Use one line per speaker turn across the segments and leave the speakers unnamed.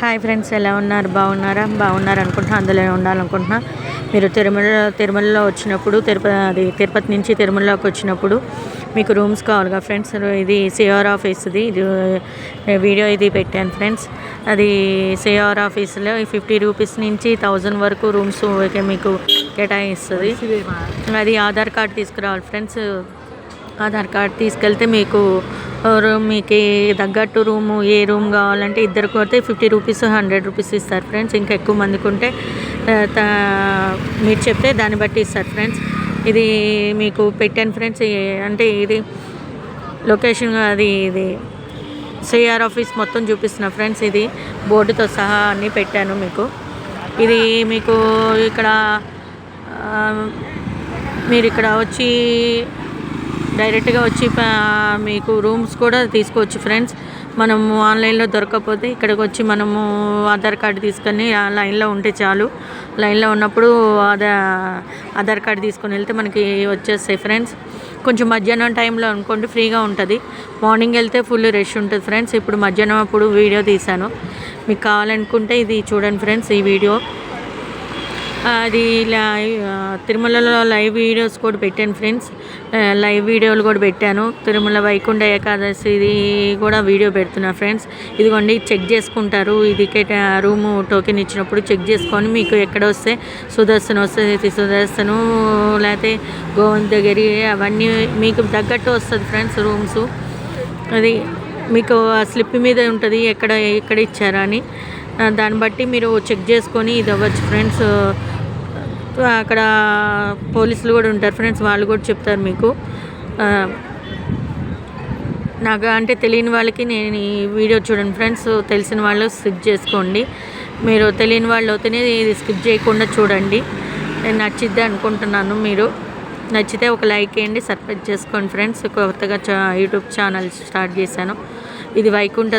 Hi friends ఎలా ఉన్నారు? బాగున్నారా? బాగున్నారు అనుకుంటున్నా. అందులో ఉండాలనుకుంటున్నా. మీరు తిరుమల తిరుమలలో వచ్చినప్పుడు తిరుపతి అది తిరుపతి నుంచి తిరుమలలోకి వచ్చినప్పుడు మీకు రూమ్స్ కావాలిగా ఫ్రెండ్స్. ఇది సిఆర్ ఆఫీస్ది. ఇది వీడియో ఇది పెట్టాను ఫ్రెండ్స్. అది సిఆర్ ఆఫీస్లో ఫిఫ్టీ రూపీస్ నుంచి థౌజండ్ వరకు రూమ్స్ మీకు కేటాయిస్తుంది. అది ఆధార్ కార్డ్ తీసుకురావాలి ఫ్రెండ్స్. ఆధార్ కార్డ్ తీసుకెళ్తే మీకు రూమ్ మీకు తగ్గట్టు రూము ఏ రూమ్ కావాలంటే ఇద్దరు కొడితే ఫిఫ్టీ రూపీస్ హండ్రెడ్ రూపీస్ ఇస్తారు ఫ్రెండ్స్. ఇంకా ఎక్కువ మందికి ఉంటే త- మీరు చెప్తే దాన్ని బట్టి ఇస్తారు ఫ్రెండ్స్. ఇది మీకు పెట్టాను ఫ్రెండ్స్ అంటే ఇది లొకేషన్ అది ఇది సిఆర్ ఆఫీస్ మొత్తం చూపిస్తున్న ఫ్రెండ్స్ ఇది బోర్డుతో సహా అన్నీ పెట్టాను మీకు. ఇది మీకు ఇక్కడ మీరు ఇక్కడ వచ్చి డైరెక్ట్గా వచ్చి మీకు రూమ్స్ కూడా తీసుకోవచ్చు ఫ్రెండ్స్. మనము ఆన్లైన్లో దొరకకపోతే ఇక్కడికి వచ్చి మనము ఆధార్ కార్డు తీసుకొని లైన్లో ఉంటే చాలు. లైన్లో ఉన్నప్పుడు ఆధార్ ఆధార్ కార్డు తీసుకొని వెళ్తే మనకి వచ్చేస్తాయి ఫ్రెండ్స్. కొంచెం మధ్యాహ్నం టైంలో అనుకోండి ఫ్రీగా ఉంటుంది. మార్నింగ్ వెళ్తే ఫుల్ రష్ ఉంటుంది ఫ్రెండ్స్. ఇప్పుడు మధ్యాహ్నం అప్పుడు వీడియో తీశాను. మీకు కావాలనుకుంటే ఇది చూడండి ఫ్రెండ్స్ ఈ వీడియో. అది లైవ్ తిరుమలలో లైవ్ వీడియోస్ కూడా పెట్టాను ఫ్రెండ్స్. లైవ్ వీడియోలు కూడా పెట్టాను. తిరుమల వైకుంఠ ఏకాదశి ఇది కూడా వీడియో పెడుతున్నా ఫ్రెండ్స్. ఇదిగోండి చెక్ చేసుకుంటారు. ఇది రూము టోకెన్ ఇచ్చినప్పుడు చెక్ చేసుకొని మీకు ఎక్కడ వస్తే సుదర్శన వస్తుంది సుదర్శను లేకపోతే గోవిందగిరి అవన్నీ మీకు తగ్గట్టు వస్తుంది ఫ్రెండ్స్ రూమ్స్. అది మీకు ఆ స్లిప్ మీద ఉంటుంది ఎక్కడ ఎక్కడ ఇచ్చారా అని. దాన్ని బట్టి మీరు చెక్ చేసుకొని ఇది అవ్వచ్చు ఫ్రెండ్స్. అక్కడ పోలీసులు కూడా ఉంటారు. ఫ్రెండ్స్ వాళ్ళు కూడా చెప్తారు మీకు. నాకు అంటే తెలియని వాళ్ళకి నేను ఈ వీడియో చూడండి. ఫ్రెండ్స్ తెలిసిన వాళ్ళు స్కిప్ చేసుకోండి. మీరు తెలియని వాళ్ళు అయితేనే ఇది స్కిప్ చేయకుండా చూడండి. నేను నచ్చిద్ది అనుకుంటున్నాను మీరు. నచ్చితే ఒక లైక్ వేయండి సర్ప్రైజ్ చేసుకోండి ఫ్రెండ్స్ కొత్తగా చా- యూట్యూబ్ ఛానల్ స్టార్ట్ చేశాను. ఇది వైకుంఠ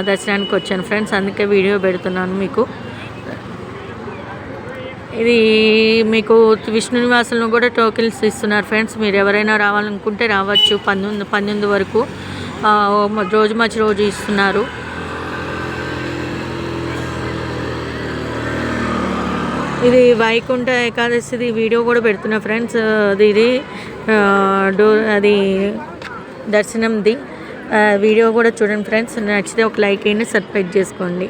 దర్శనానికి వచ్చాను ఫ్రెండ్స్ అందుకే వీడియో పెడుతున్నాను మీకు. ఇది మీకు విష్ణు నివాసంలో కూడా టోకెన్స్ ఇస్తున్నారు ఫ్రెండ్స్. మీరు ఎవరైనా రావాలనుకుంటే రావచ్చు. పంతొమ్మిది పన్నెండు వరకు రోజు మధ్య రోజు ఇస్తున్నారు. ఇది వైకుంఠ ఏకాదశిది వీడియో కూడా పెడుతున్నా ఫ్రెండ్స్. అది ఇది డో డోర్ అది దర్శనంది. వీడియో కూడా చూడండి ఫ్రెండ్స్. నచ్చితే ఒక లైక్ అయ్యి సబ్స్క్రైబ్ చేసుకోండి.